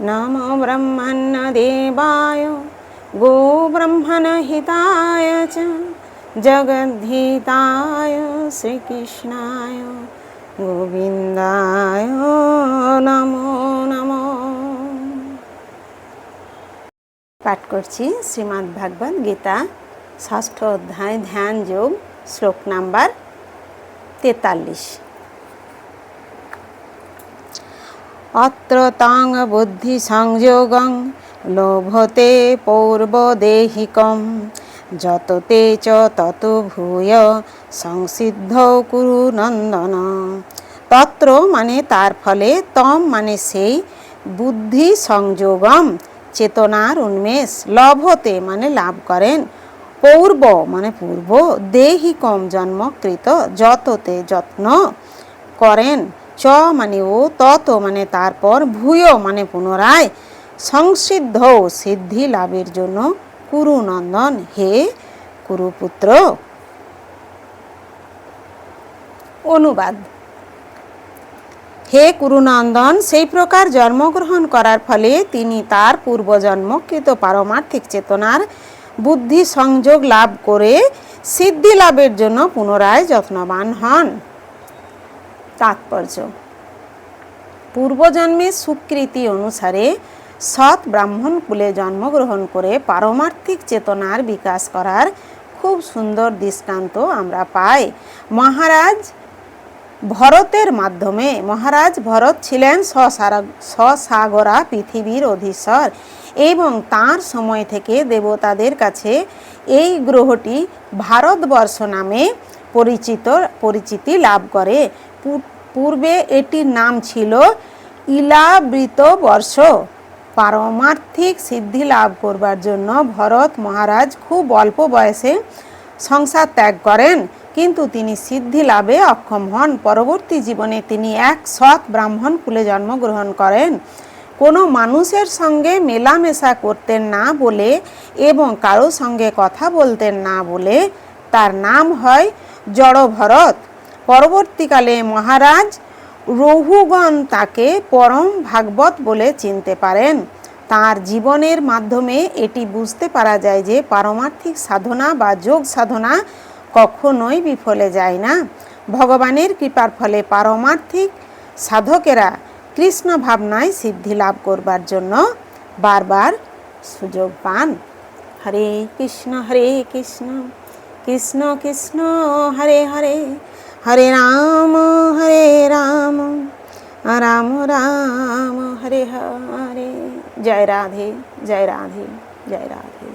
नमो ब्रह्मण्यदेवाय गोब्रह्मणहिताय च जगद्धिताय श्रीकृष्णाय গোবিন্দায় নমো নমো পাঠ করছি শ্রীমদ্ ভাগবত গীতা ষষ্ঠ অধ্যায় ধ্যান যোগ শ্লোক নাম্বার তেতাল্লিশ অত্র তাং বুদ্ধি সংযোগং লোভতে পৌর্বদেহিকম যত তে চ তত ভূয় সংসিদ্ধ কুরু নন্দন তত্র মানে তার ফলে তম মানে সেই বুদ্ধি সংযোগম চেতনার উন্মেষ লভতে মানে লাভ করেন পূর্ব মানে পূর্ব দেহিকম জন্মকৃত যততে যত্ন করেন চ মানে ও, তত মানে তারপর ভূয় মানে পুনরায়, সংসিদ্ধ সিদ্ধি লাভের জন্য কুরুনন্দন হে কুরুপুত্র। অনুবাদ। হে কুরুনন্দন, সেই প্রকার জন্মগ্রহণ করার ফলে তিনি তার পূর্বজন্মকৃত পারমার্থিক চেতনার বুদ্ধি সংযোগ লাভ করে সিদ্ধি লাভের জন্য পুনরায় যত্নবান হন। তাৎপর্য। পূর্বজন্মের সুকৃতি অনুসারে সৎ ব্রাহ্মণ কুলে জন্মগ্রহণ করে পারমার্থিক চেতনার বিকাশ করার খুব সুন্দর দৃষ্টান্ত আমরা পাই। মহারাজ ভরতের মাধ্যমে, মহারাজ ভরত ছিলেন সসাগরা পৃথিবীর অধীশ্বর এবং তার সময় থেকে দেবতাদের কাছে এই গ্রহটি ভারতবর্ষ নামে পরিচিত, পরিচিতি লাভ করে। পূর্বে এটির নাম ছিল ইলাবৃত বর্ষ। পারমার্থিক সিদ্ধি লাভ করবার জন্য ভরত মহারাজ খুব অল্প বয়সে সংসার ত্যাগ করেন, কিন্তু তিনি সিদ্ধি লাভে অক্ষম হন। পরবর্তী জীবনে তিনি এক সৎ ব্রাহ্মণ কুলে জন্মগ্রহণ করেন। কোনো মানুষের সঙ্গে মেলামেশা করতেন না বলে এবং কারও সঙ্গে কথা বলতেন না বলে তার নাম হয় জড় ভরত পরবর্তীকালে মহারাজ রঘুগণ তাকে পরম ভাগবত বলে চিনতে পারেন। তার জীবনের মাধ্যমে এটি বুঝতে পারা যায় যে পারমার্থিক সাধনা বা যোগ সাধনা কখনোই বিফলে যায় না। ভগবানের কৃপার ফলে পারমার্থিক সাধকেরা কৃষ্ণ ভাবনায় সিদ্ধি লাভ করবার জন্য বারবার সুযোগ পান। হরে কৃষ্ণ হরে কৃষ্ণ কৃষ্ণ কৃষ্ণ, হরে হরে। হরে রাম হরে রাম রাম রাম হরে হরে জয় রাধে জয় রাধে জয় রাধে